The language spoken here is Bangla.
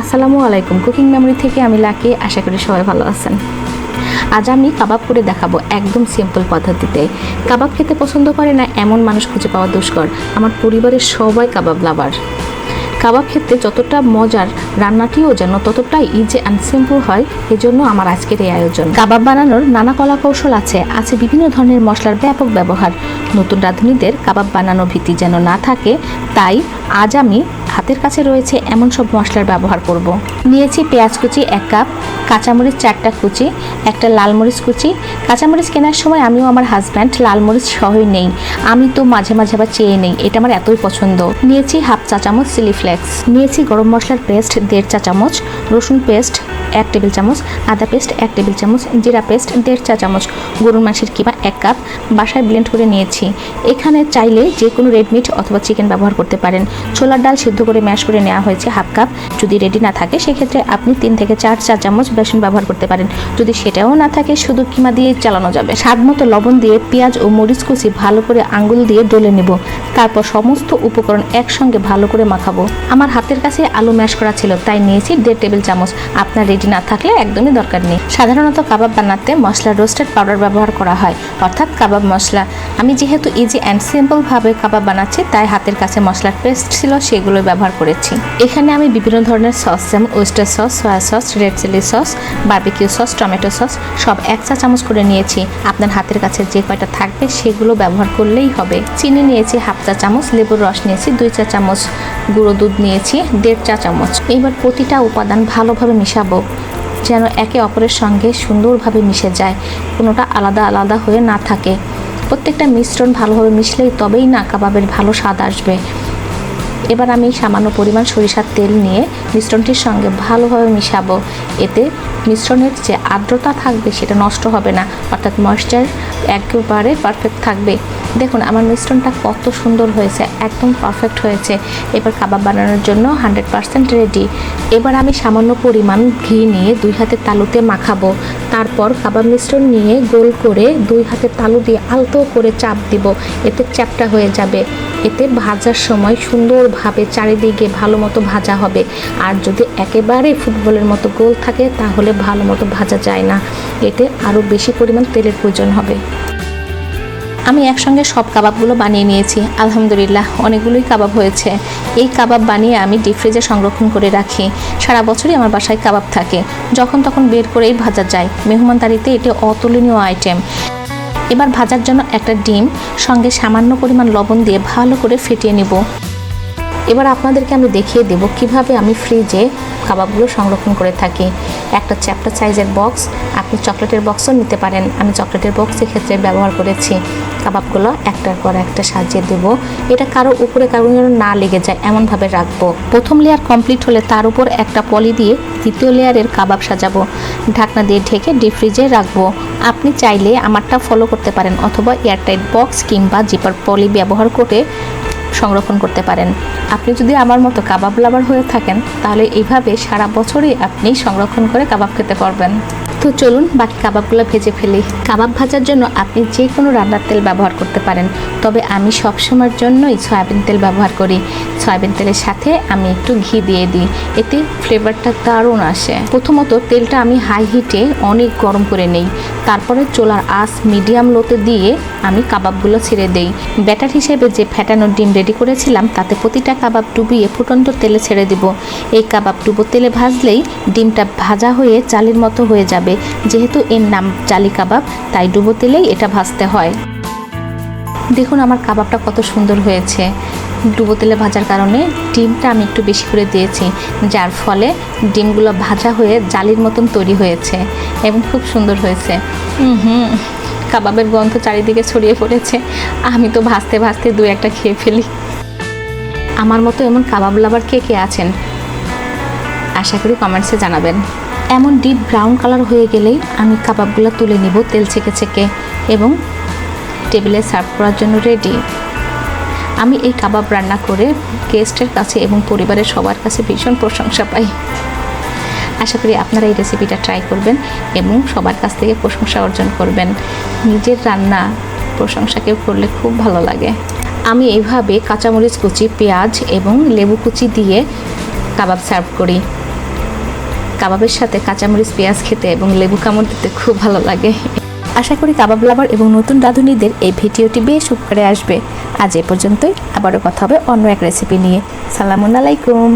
আসসালামু আলাইকুম। কুকিং মেমোরি থেকে আমি লাকি। আশা করি সবাই ভালো আছেন। আজ আমি কাবাব করে দেখাবো একদম সিম্পল পদ্ধতিতে। কাবাব খেতে পছন্দ করে না এমন মানুষ খুঁজে পাওয়া দুষ্কর। আমার পরিবারের সবাই কাবাব লাভার। কাবাব খেতে যতটা মজার রান্নাটিও যেন ততটাই ইজি অ্যান্ড সিম্পল হয়, এজন্য আমার আজকের এই আয়োজন। কাবাব বানানোর নানা কলা কৌশল আছে। আছে বিভিন্ন ধরনের মশলার ব্যাপক ব্যবহার। নতুন রাঁধুনিদের কাবাব বানানো ভীতি যেন না থাকে, তাই আজ আমি হাতের কাছে রয়েছে এমন সব মশলার ব্যবহার করব। নিয়েছি পেঁয়াজ কুচি এক কাপ, কাঁচামরিচ চারটা কুচি, একটা লাল মরিচ কুচি। কাঁচামরিচ কেনার সময় আমিও আমার হাজব্যান্ড লাল মরিচ সহই নেই। আমি তো মাঝে মাঝে আবার চেয়ে নেই, এটা আমার এতই পছন্দ। নিয়েছি হাফ চা চামচ চিলি ফ্লেক্স নিয়েছি গরম মশলার পেস্ট দেড় চা চামচ, রসুন পেস্ট এক টেবিল চামচ, আদা পেস্ট এক টেবিল চামচ, জিরা পেস্ট দেড় চা চামচ, গরুর মাংসের কিমা এক কাপ, বাসায় ব্লেন্ড করে নিয়েছি। এখানে চাইলে যে কোনো রেড মিট অথবা চিকেন ব্যবহার করতে পারেন। ছোলার ডাল সিদ্ধ করে ম্যাশ করে নেওয়া হয়েছে হাফ কাপ যদি রেডি না থাকে, সেক্ষেত্রে আপনি তিন থেকে চার চা চামচ বেসন ব্যবহার করতে পারেন। যদি সেটাও না থাকে, শুধু কিমা দিয়ে চালানো যাবে। স্বাদ মতো লবণ দিয়ে পেঁয়াজ ও মরিচ কুচি ভালো করে আঙ্গুল দিয়ে ডলে নেব। তারপর সমস্ত উপকরণ একসঙ্গে ভালো করে মাখাবো। আমার হাতের কাছে আলু ম্যাশ করা ছিল, তাই নিয়েছি দেড় টেবিল চামচ। আপনার রেডি না থাকলে একদমই দরকার নেই। সাধারণত কাবাব বানাতে মশলা রোস্টেড পাউডার ব্যবহার করা হয়, অর্থাৎ কাবাব মশলা। আমি যেহেতু ইজি অ্যান্ড সিম্পলভাবে কাবাব বানাচ্ছি, তাই হাতের কাছে মশলার পেস্ট ছিল সেগুলো ব্যবহার করেছি। এখানে আমি বিভিন্ন ধরনের সস যেমন oyster sauce soya sauce red chilli sauce barbecue sauce tomato sauce সব এক চা চামচ করে নিয়েছি। আপনার হাতের কাছে যে কয়টা থাকবে, সেগুলো ব্যবহার করলেই হবে। চিনি নিয়েছি হাফ চা চামচ, লেবুর রস নিয়েছি দুই চা চামচ, গুঁড়ো দুধ নিয়েছি দেড় চা চামচ। এবার প্রতিটা উপাদান ভালোভাবে মিশাবো, যেন একে অপরের সঙ্গে সুন্দরভাবে মিশে যায়, কোনোটা আলাদা আলাদা হয়ে না থাকে। প্রত্যেকটা মিশ্রণ ভালোভাবে মিশলেই তবেই না কাবাবের ভালো স্বাদ আসবে। এবার আমি সামান্য পরিমাণ সরিষার তেল নিয়ে মিশ্রণটির সঙ্গে ভালোভাবে মিশাবো। এতে মিশ্রণের যে আর্দ্রতা থাকবে সেটা নষ্ট হবে না। অর্থাৎ ময়েশ্চার একেবারে পারফেক্ট থাকবে। দেখুন, আমার মিশ্রণটা কত সুন্দর হয়েছে, একদম পারফেক্ট হয়েছে। এবার কাবাব বানানোর জন্য হান্ড্রেড পারসেন্ট রেডি এবার আমি সামান্য পরিমাণ ঘি নিয়ে দুই হাতে তালুতে মাখাবো। তারপর কাবাব মিশ্রণ নিয়ে গোল করে দুই হাতে তালু দিয়ে আলতো করে চাপ দিব। এতে চ্যাপটা হয়ে যাবে। এতে ভাজার সময় সুন্দরভাবে চারিদিকে ভালো মতো ভাজা হবে। আর যদি একেবারে ফুটবলের মতো গোল থাকে, তাহলে ভালো মতো ভাজা যায় না। এতে আরও বেশি পরিমাণ তেলের প্রয়োজন হবে। আমি একসঙ্গে সব কাবাবগুলো বানিয়ে নিয়েছি। আলহামদুলিল্লাহ, অনেকগুলোই কাবাব হয়েছে। এই কাবাব বানিয়ে আমি ডিপ ফ্রিজে সংরক্ষণ করে রাখি। সারা বছরই আমার বাসায় কাবাব থাকে। যখন তখন বের করেই ভাজা যায়। মেহমানদারিতে এটি অতুলনীয় আইটেম এবার ভাজার জন্য একটা ডিম, সঙ্গে সামান্য পরিমাণ লবণ দিয়ে ভালো করে ফেটিয়ে নেব। এবার আপনাদেরকে আমি দেখিয়ে দেব কীভাবে আমি ফ্রিজে কাবাবগুলো সংরক্ষণ করে থাকি। একটা চ্যাপ্টার সাইজের বক্স আপনি চকলেটের বক্সও নিতে পারেন। আমি চকলেটের বক্স ক্ষেত্রে ব্যবহার করেছি। কাবাবগুলো একটার পর একটা সাজিয়ে দেব। এটা কারও উপরে কারও যেন না লেগে যায়, এমনভাবে রাখব। প্রথম লেয়ার কমপ্লিট হলে তার উপর একটা পলি দিয়ে দ্বিতীয় লেয়ারের কাবাব সাজাবো। ঢাকনা দিয়ে ঢেকে ডিপ ফ্রিজে রাখব। আপনি চাইলে আমারটা ফলো করতে পারেন অথবা এয়ারটাইট বক্স কিংবা জিপার পলি ব্যবহার করে সংরক্ষণ করতে পারেন। আপনি যদি আমার মতো কাবাব লাভার হয়ে থাকেন, তাহলে এইভাবে সারা বছরই আপনি সংরক্ষণ করে কাবাব খেতে পারবেন। তো চলুন বাকি কাবাবগুলো ভেজে ফেলি। কাবাব ভাজার জন্য আপনি যে কোনো রান্নার তেল ব্যবহার করতে পারেন, তবে আমি সবসময়ের জন্যই সয়াবিন তেল ব্যবহার করি। সয়াবিন তেলের সাথে আমি একটু ঘি দিয়ে দিই। এতে ফ্লেভারটা দারুণ আসে। প্রথমত তেলটা আমি হাই হিটে অনেক গরম করে নেই। তারপরে চোলার আঁচ মিডিয়াম লোতে দিয়ে আমি কাবাবগুলো ছেড়ে দেই। ব্যাটার হিসেবে যে ফ্যাটানো ডিম রেডি করেছিলাম, তাতে প্রতিটা কাবাব ডুবিয়ে ফুটন্ত তেলে ছেড়ে দিব। এই কাবাব ডুবো তেলে ভাজলেই ডিমটা ভাজা হয়ে চালির মতো হয়ে যাবে। যেহেতু এর নাম চালি কাবাব, তাই ডুবো তেলেই এটা ভাজতে হয়। দেখুন আমার কাবাবটা কত সুন্দর হয়েছে। ডুবো তেলে ভাজার কারণে ডিমটা আমি একটু বেশি করে দিয়েছি, যার ফলে ডিমগুলো ভাজা হয়ে জালির মতন তৈরি হয়েছে এবং খুব সুন্দর হয়েছে। হুম কাবাবের গন্ধ চারিদিকে ছড়িয়ে পড়েছে। আমি তো ভাজতে ভাজতে দু একটা খেয়ে ফেলি। আমার মতো এমন কাবাব লাভার কে কে আছেন? আশা করি কমেন্টসে জানাবেন। এমন ডিপ ব্রাউন কালার হয়ে গেলেই আমি কাবাবগুলো তুলে নিব তেল ছেঁকে ছেঁকে এবং টেবিলে সার্ভ করার জন্য রেডি আমি এই কাবাব রান্না করে গেস্টের কাছে এবং পরিবারের সবার কাছে ভীষণ প্রশংসা পাই। আশা করি আপনারা এই রেসিপিটা ট্রাই করবেন এবং সবার কাছ থেকে প্রশংসা অর্জন করবেন। নিজের রান্না প্রশংসা কেউ করলে খুব ভালো লাগে। আমি এইভাবে কাঁচামরিচ কুচি, পেঁয়াজ এবং লেবু কুচি দিয়ে কাবাব সার্ভ করি। কাবাবের সাথে কাঁচামরিচ, পেঁয়াজ খেতে এবং লেবু কামড় দিতে খুব ভালো লাগে। আশা করি কাবাব লাভার এবং নতুন রাঁধুনিদের এই ভিডিওটি বেশ উপকারে আসবে। আজ এ পর্যন্তই, আবারও কথা হবে অন্য এক রেসিপি নিয়ে। সালামুন আলাইকুম।